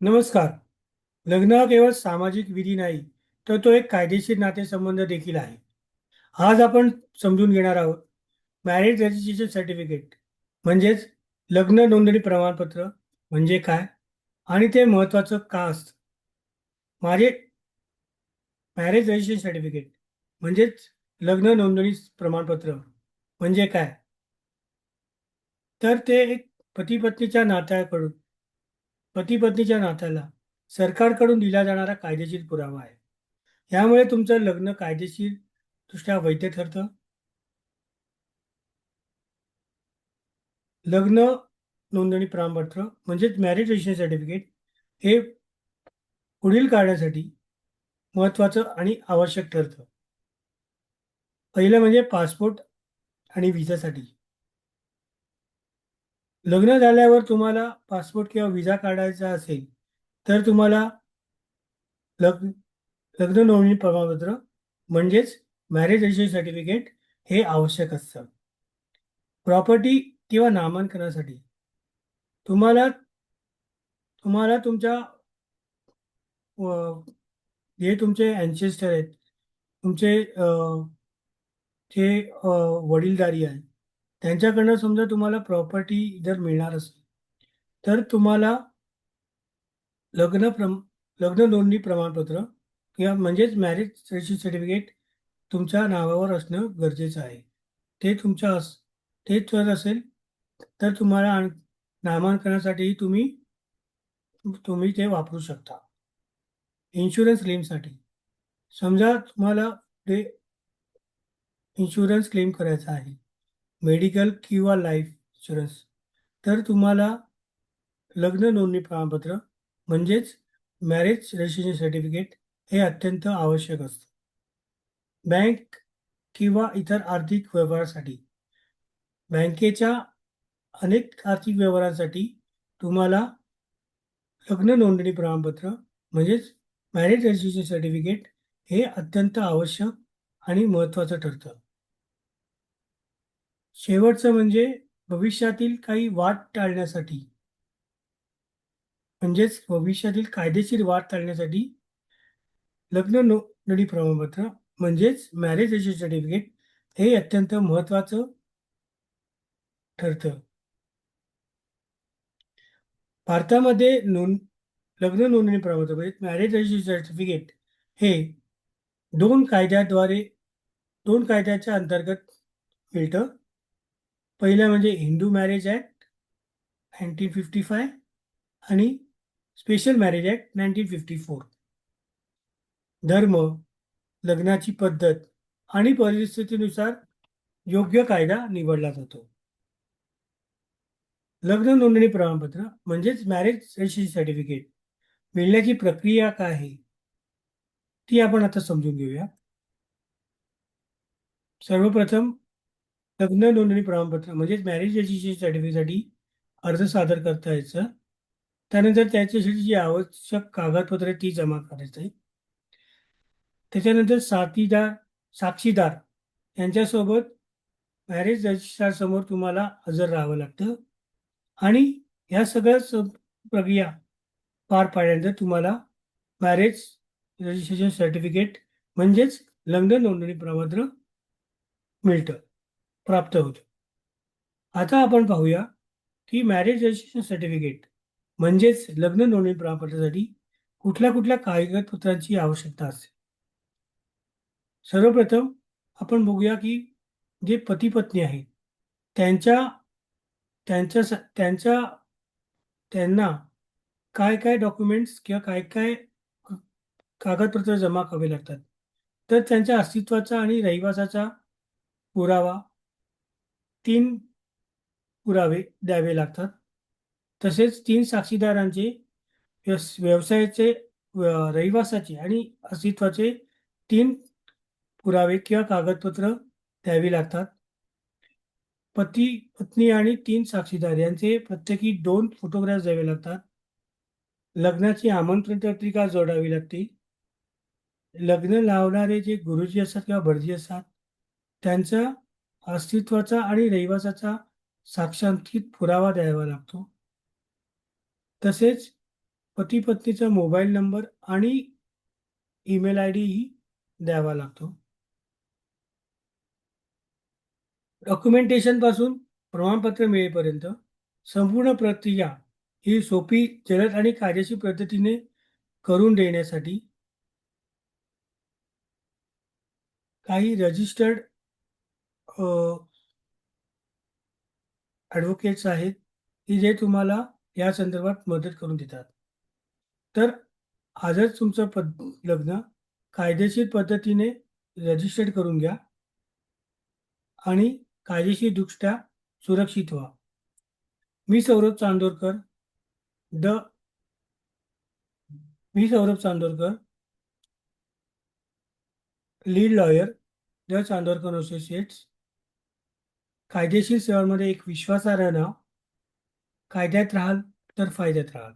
नमस्कार. लग्न हा केवळ सामाजिक विधी नाही तर तो एक कायदेशीर नातेसंबंध देखील आहे. आज आपण समजून घेणार आहोत मॅरेज रजिस्ट्रेशन सर्टिफिकेट म्हणजेच लग्न नोंदणी प्रमाणपत्र म्हणजे काय आणि ते महत्त्वाचं का असतं? माझे मॅरेज रजिस्ट्रेशन सर्टिफिकेट म्हणजेच लग्न नोंदणी प्रमाणपत्र म्हणजे काय? तर ते एक पती पत्नीच्या नात्याकडून पती पत्नीच्या नात्याला सरकारकडून दिला जाणारा कायदेशीर पुरावा आहे. यामुळे तुमचं लग्न कायदेशीर दृष्ट्या वैध ठरतं? लग्न नोंदणी प्रमाणपत्र म्हणजेच मॅरेज रजिस्ट्रेशन सर्टिफिकेट हे पुढील काढण्यासाठी महत्त्वाचं आणि आवश्यक ठरतं. पहिलं म्हणजे पासपोर्ट आणि व्हिसासाठी लग्न झाल्यावर तुम्हाला पासपोर्ट किंवा विजा काढायचा असेल तर तुम्हाला लग्न लग्न नोंदणी प्रमाणपत्र म्हणजेच मॅरेज रजिस्ट्रेशन सर्टिफिकेट हे आवश्यक असतं. प्रॉपर्टी किंवा नामांकनासाठी तुम्हाला तुम्हाला तुमच्या जे तुमचे अँसेस्टर आहेत तुमचे जे वडीलदारी वडीलधारी आहे त्यांच्याकडनं समजा तुम्हाला प्रॉपर्टी जर मिळणार असेल तर तुम्हाला लग्न प्रम लग्न नोंदणी प्रमाणपत्र किंवा म्हणजेच मॅरेज सर्टिफिकेट तुमच्या नावावर असणं गरजेचं आहे. ते तुमच्या अस ते जर असेल तर तुम्हाला नामांकनासाठीही तुम्ही तुम्ही ते वापरू शकता. इन्शुरन्स क्लेमसाठी समजा तुम्हाला ते इन्शुरन्स क्लेम करायचा आहे. मेडिकल किंवा लाईफ इन्शुरन्स. तर तुम्हाला लग्न नोंदणी प्रमाणपत्र म्हणजेच मॅरेज रजिस्ट्रेशन सर्टिफिकेट हे अत्यंत आवश्यक असतं. बँक किंवा इतर आर्थिक व्यवहारासाठी बँकेच्या अनेक आर्थिक व्यवहारांसाठी तुम्हाला लग्न नोंदणी प्रमाणपत्र म्हणजेच मॅरेज रजिस्ट्रेशन सर्टिफिकेट हे अत्यंत आवश्यक आणि महत्त्वाचं ठरतं. शेवटचं म्हणजे भविष्यातील काही वाद टाळण्यासाठी. म्हणजेच भविष्यातील कायदेशीर वाद टाळण्यासाठी लग्न नोंदणी प्रमाणपत्र म्हणजेच मॅरेज रजिस्ट्रेशन सर्टिफिकेट हे अत्यंत महत्वाचं ठरतं. भारतामध्ये नोंद लग्न नोंदणी प्रमाणपत्र म्हणजे मॅरेज रजिस्ट्रेशन सर्टिफिकेट हे दोन कायद्याद्वारे दोन कायद्याच्या अंतर्गत मिळतं. पहिलं म्हणजे Hindu marriage act nineteen fifty five आणि special marriage act nineteen fifty four धर्म लग्नाची पद्धत आणि परिस्थितीनुसार योग्य कायदा निवडला जातो. लग्न नोंदणी प्रमाणपत्र म्हणजेच मॅरेज रजिस्ट्रेशन सर्टिफिकेट मिळण्याची प्रक्रिया काय आहे? ती आपण आता समजून घेऊया. सर्वप्रथम लग्न नोंदणी प्रमाणपत्र म्हणजेच मॅरेज रजिस्ट्रेशन सर्टिफिकेटसाठी अर्ज सादर करता यायचा. त्यानंतर त्याच्यासाठी जी आवश्यक कागदपत्रे ती जमा करायची. आहे त्याच्यानंतर साथीदार साक्षीदार यांच्यासोबत मॅरेज रजिस्ट्रारसमोर तुम्हाला हजर राहावं लागतं. आणि ह्या सगळ्या प्रक्रिया पार पाडल्यानंतर तुम्हाला मॅरेज रजिस्ट्रेशन सर्टिफिकेट म्हणजेच लग्न नोंदणी प्रमाणपत्र मिळतं. प्राप्त होतं. आता आपण पाहूया की मॅरेज रजिस्ट्रेशन सर्टिफिकेट म्हणजेच लग्न नोंदणी प्रमाणपत्रासाठी कुठल्या कुठल्या कागदपत्रांची आवश्यकता असते सर्वप्रथम आपण बघूया की जे पती पत्नी आहेत त्यांच्या त्यांच्या त्यांच्या त्यांना काय काय डॉक्युमेंट्स किंवा काय काय कागदपत्र जमा करावे लागतात? तर त्यांच्या अस्तित्वाचा आणि रहिवासाचा पुरावा तीन पुरावे द्यावे लागतात. तसेच तीन साक्षीदारांचे व्यवसायाचे रहिवासाचे आणि अस्तित्वाचे तीन पुरावे किंवा कागदपत्र द्यावी लागतात. पती पत्नी आणि तीन साक्षीदार यांचे प्रत्येकी दोन फोटोग्राफ द्यावे लागतात. लग्नाची आमंत्रण पत्रिका जोडावी लागते. लग्न लावणारे जे गुरुजी असतात किंवा भटजी असतात त्यांचा अस्तित्वाचा आणि रहिवासाचा साक्षांकित पुरावा द्यावा लागतो. तसेच पती पत्नीचा मोबाईल नंबर आणि ईमेल आय डीही द्यावा लागतो. डॉक्युमेंटेशनपासून प्रमाणपत्र मिळेपर्यंत संपूर्ण प्रक्रिया ही सोपी जलद आणि कायदेशीर पद्धतीने करून देण्यासाठी काही रजिस्टर्ड ॲडव्होकेट्स आहेत की जे तुम्हाला या संदर्भात मदत करून देतात. तर आजच तुमचं पद लग्न कायदेशीर पद्धतीने रजिस्टर्ड करून घ्या आणि कायदेशीरदृष्ट्या सुरक्षित व्हा. मी Saurabh Chandorkar the me Saurabh Chandorkar lead lawyer the Chandorkar associates कायदेशीर सेवांमध्ये एक विश्वासार्ह ना कायद्यात राहाल तर फायद्यात राहाल.